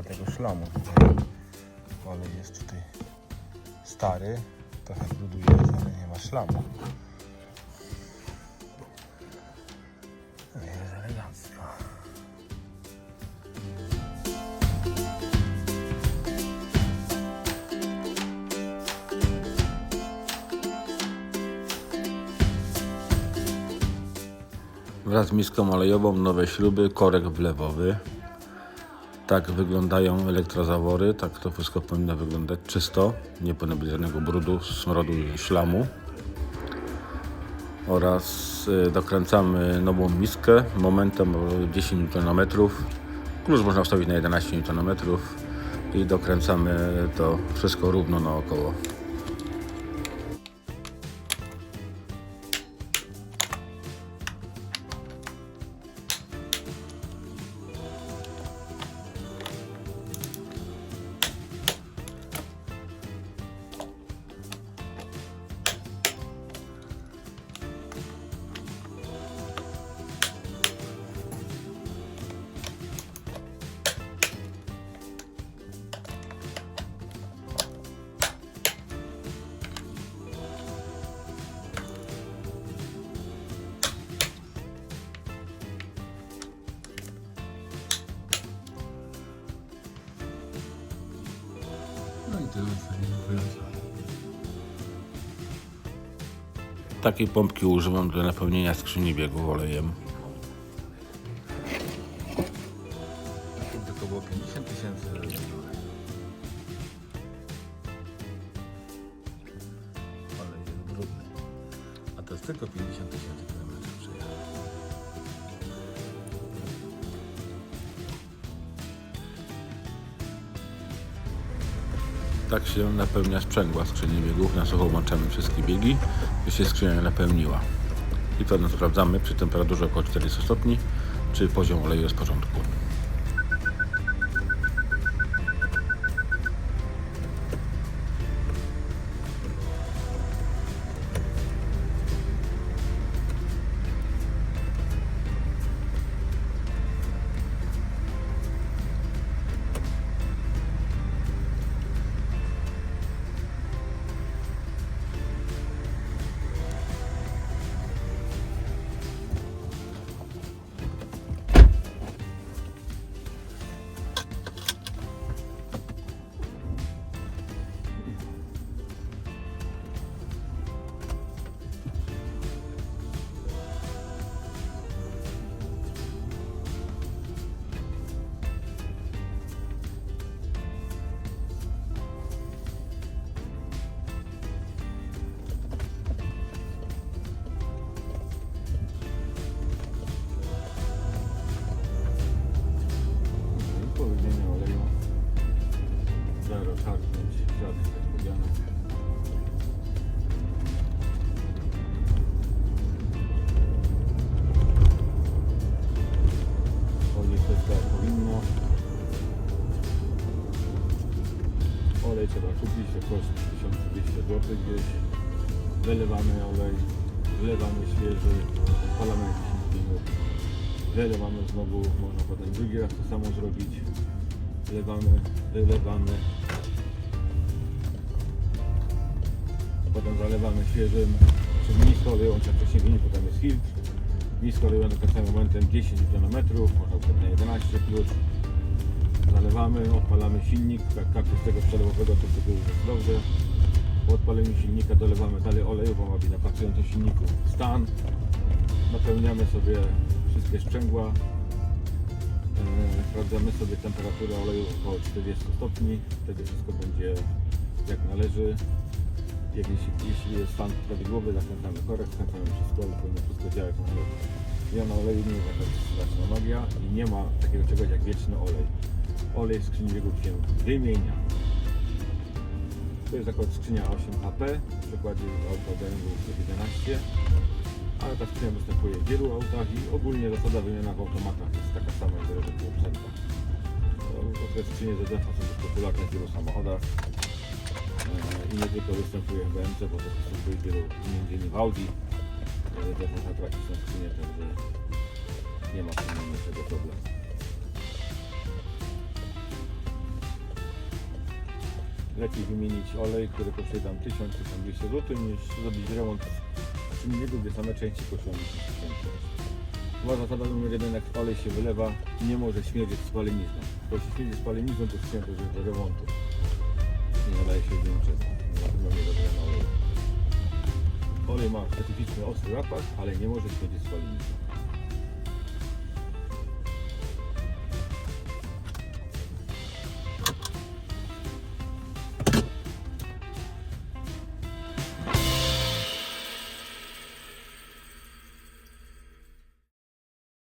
ma tego szlamu. Olej jest tutaj stary, trochę brudu ale nie ma szlamu. No Jest. Wraz z miską olejową nowe śruby, korek wlewowy. Tak wyglądają elektrozawory, tak to wszystko powinno wyglądać czysto, nie powinno być żadnego brudu, smrodu i ślamu. Oraz y, dokręcamy nową miskę momentem o 10 Nm. Klucz można wstawić na 11 Nm i dokręcamy to wszystko równo naokoło. No i tyle Takiej pompki używam do napełnienia skrzyni biegów olejem. Tylko było 50 tysięcy Olej jest brudny. A to jest tylko 50 tysięcy Tak się napełnia sprzęgła skrzyni biegów. Na sucho włączamy wszystkie biegi, by się skrzynia napełniła. I to sprawdzamy przy temperaturze około 40 stopni, czy poziom oleju jest w porządku. Olej trzeba kupić, to koszt 1200 zł gdzieś. Wylewamy olej, wlewamy świeży, odpalamy na 10 minut. Wylewamy znowu, można potem drugi raz to samo zrobić. Wlewamy, wylewamy. Potem zalewamy świeżym, czyli nisko olejąc, jak wcześniej wynik, potem jest filtr. Nisko olejąc tak samym momentem 10 Nm, można potem na 11 klucz. Zalewamy, odpalamy silnik, karty z tego przelewowego to już jest dobrze. Po odpaleniu silnika dolewamy dalej oleju, bo ma być na pracującym silniku stan. Napełniamy sobie wszystkie sprzęgła. Yy, Sprawdzamy sobie temperaturę oleju około 40 stopni. Wtedy wszystko będzie jak należy. Jeśli, jest stan prawidłowy, zakręcamy korek, skręcamy wszystko, ale powinno wszystko działać jak należy. Ja na oleju nie straszna magia i nie ma takiego czegoś jak wieczny olej. Olej w skrzyni biegów się wymienia. To jest akurat skrzynia 8 HP, w przykładzie auta BMW 11 ale ta skrzynia występuje w wielu autach i ogólnie zasada wymiana w automatach jest taka sama, jak od producenta. To Te skrzynie ZDF są dość popularne w wielu samochodach e, i nie tylko występuje w BMC, bo to występuje w wielu, innymi w Audi. ZDF można tracić tą skrzynię, także nie ma z tym najmniejszego problemu. Lepiej wymienić olej, który kosztuje tam 1000-1200 zł niż zrobić remont silniku, gdzie same części kosztują 10 tysięcy. Była zasada numer jeden, jak olej się wylewa, nie może śmierdzieć spalenizną. Bo jeśli śmierdzi spalenizną, to przyjęto, do remontu. Nie nadaje się do niczego. Na pewno nie dobrano oleju. Olej ma specyficzny ostry zapach, ale nie może śmierdzieć spalenizną.